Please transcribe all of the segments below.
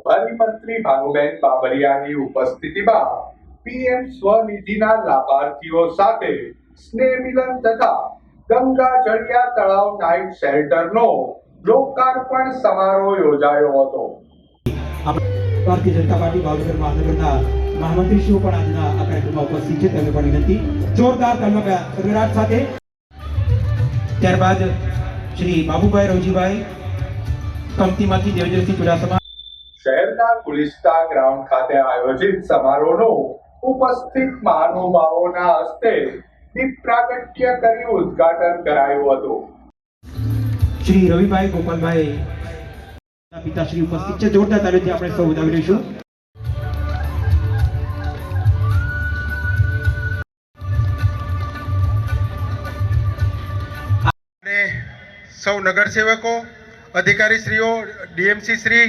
પ્રભારી મંત્રી ભાનુબેન બાબરિયાની ઉપસ્થિતિમાં પીએમ સ્વનિધિના લાભાર્થીઓ સાથે સ્નેહ મિલન તથા ગંગા જળિયા તળાવ નાઇટ શેલ્ટરનો લોકાર્પણ સમારોહ યોજાયો હતો. ભારતીય જનતા પાર્ટી ભાવનગર મહાનગરના મહામંત્રીશ્રીઓ પણ આજના આ કાર્યક્રમમાં ઉપસ્થિત છે. તેમને પણ વિનંતી જોરદાર તાલમાં સાથે ત્યારબાદ શ્રી બાબુભાઈ રવજીભાઈ કમતીમાંથી દેવેન્દ્રસિંહ ચુડાસમા શહેરના ગુલિસ્તા ગ્રાઉન્ડ ખાતે આયોજિત સમારોહનો ઉપસ્થિત મહાનુભાવોના હસ્તે દીપ પ્રાગટ્ય કરી ઉદ્ઘાટન કરાયું હતું. શ્રી રવિભાઈ ગોપાલભાઈ પિતાશ્રી ઉપસ્થિત છે. જોરદાર તાલીમથી આપણે સૌ વધાવી લઈશું. અને સૌ નગરસેવકો અધિકારીશ્રીઓ ડીએમસી શ્રી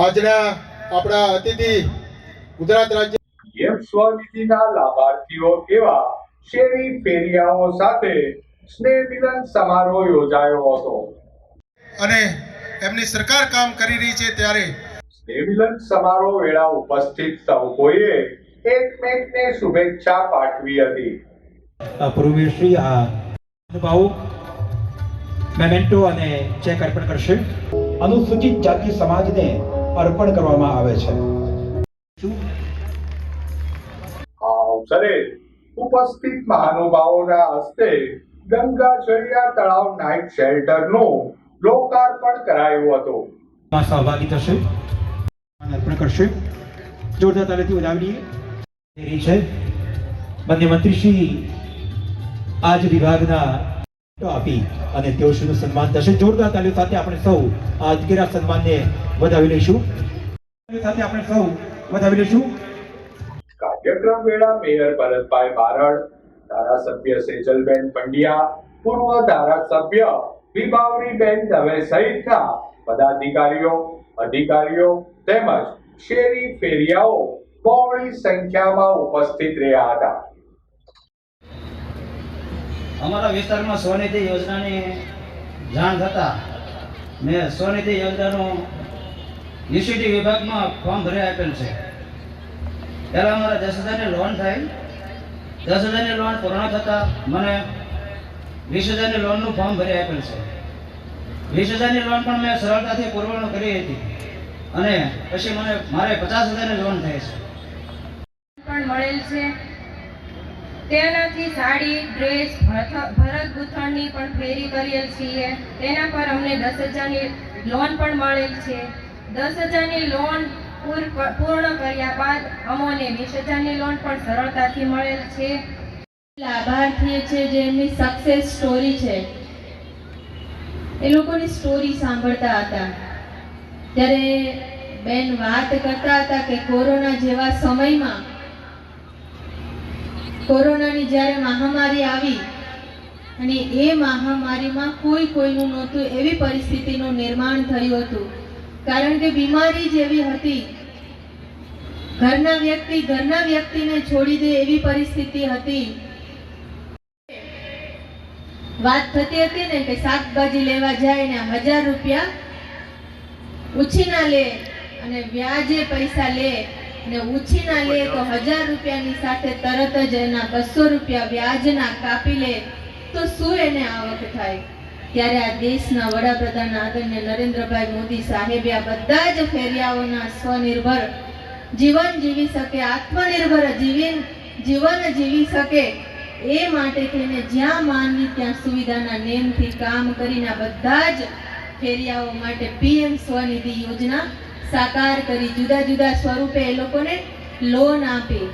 આજના આપણા અતિથિ ગુજરાત રાજ્ય પીએમ સ્વનિધિના લાભાર્થીઓ એવા શેરી ફેરિયાઓ સાથે સ્નેહ મિલન સમારોહ યોજાયો હતો. અને એમની સરકાર કામ કરી રહી છે ત્યારે સ્નેહ મિલન સમારોહ વેળા ઉપસ્થિત સૌ કોઈએ એકમેકને શુભેચ્છા પાઠવી હતી. પૂર્વશ્રી આ અનુભાવો મેમેન્ટો અને ચેક અર્પણ કરશે. અનુસૂચિત જાતિ સમાજને અર્પણ કરવામાં આવે છે. અવસરે ઉપસ્થિત મહાનુભાવોના હસ્તે ગંગા જળિયા તળાવ નાઇટ શેલ્ટરનું લોકાર્પણ કરાયું હતું. માં સહભાગી થશે. અર્પણ કરશે. જોરદાર તાલેથી વધાવીએ છે. બંને મંત્રીશ્રી આજ વિભાગના આપી અને તેઓ શ્રીનું સન્માન થશે. જોરદાર તાલીમ સાથે આપણે સૌ આ અધકેરા સન્માનને વધાવી લઈશું. સાથે આપણે સૌ વધાવી લઈશું. કાર્યક્રમ વેળા મેયર ભરતભાઈ બારડ, ધારાસભ્ય સેજલબેન પંડ્યા, પૂર્વ ધારાસભ્ય વિભાવરીબેન દવે સહિતના પદાધિકારીઓ, અધિકારીઓ તેમજ શેરી ફેરિયાઓ બહોળી સંખ્યામાં ઉપસ્થિત રહ્યા હતા. અમારા વિસ્તારમાં સ્વનિધિ યોજનાની જાણ થતાં મેં સ્વનિધિ યોજનાનું યુસીટી વિભાગમાં ફોર્મ ભરી આપેલ છે. પહેલાં અમારા દસ હજારની લોન થાય દસ હજારની લોન પૂર્ણ થતાં મને વીસ હજારની લોનનું ફોર્મ ભરી આપેલ છે. વીસ હજારની લોન પણ મેં સરળતાથી પૂરવણ કરી હતી અને પછી મને મારે પચાસ હજારની લોન થાય છે. પણ મળેલ છે. તેનાથી સાડી, ડ્રેસ, ભરત ગૂંથણની પણ ફેરી કરેલ છીએ. તેના પર અમને દસ હજારની લોન પણ મળેલ છે. દસ હજારની લોન પૂર- પૂર્ણ કર્યા બાદ અમોને વીસ હજારની લોન પણ સરળતાથી મળેલ છે. લાભાર્થી છે જેમની સક્સેસ સ્ટોરી છે. એ લોકોની સ્ટોરી સાંભળતા હતા. ત્યારે બેન વાત કરતા હતા કે કોરોના જેવા સમયમાં કોરોનાની જ્યારે મહામારી આવી અને એ મહામારીમાં કોઈ કોઈનું નહોતું, એવી પરિસ્થિતિનું નિર્માણ થયું હતું. કારણ કે બીમારી જેવી હતી. ઘરના વ્યક્તિ, ઘરના વ્યક્તિને છોડી દે એવી પરિસ્થિતિ હતી. વાત થતી હતી ને કે શાકભાજી લેવા જાય ને હજાર રૂપિયા ઉછીના લે અને વ્યાજે પૈસા લે. અને ઉછીના લે તો હજાર રૂપિયાની સાથે તરત જ એના બસો રૂપિયા વ્યાજના કાપી લે તો શું એને આવક થાય? ત્યારે આ દેશના વડાપ્રધાન આદરણીય નરેન્દ્રભાઈ મોદી સાહેબે આ બધા જ ફેરિયાઓના સ્વનિર્ભર જીવન જીવી શકે આત્મનિર્ભર જીવન જીવન જીવી શકે એ માટે થઈને જ્યાં માનવી ત્યાં સુવિધાના નેમથી કામ કરીને બધા જ ફેરિયાઓ માટે પીએમ સ્વનિધિ યોજના સાકાર કરી જુદા જુદા સ્વરૂપે એ લોકોને લોન આપી.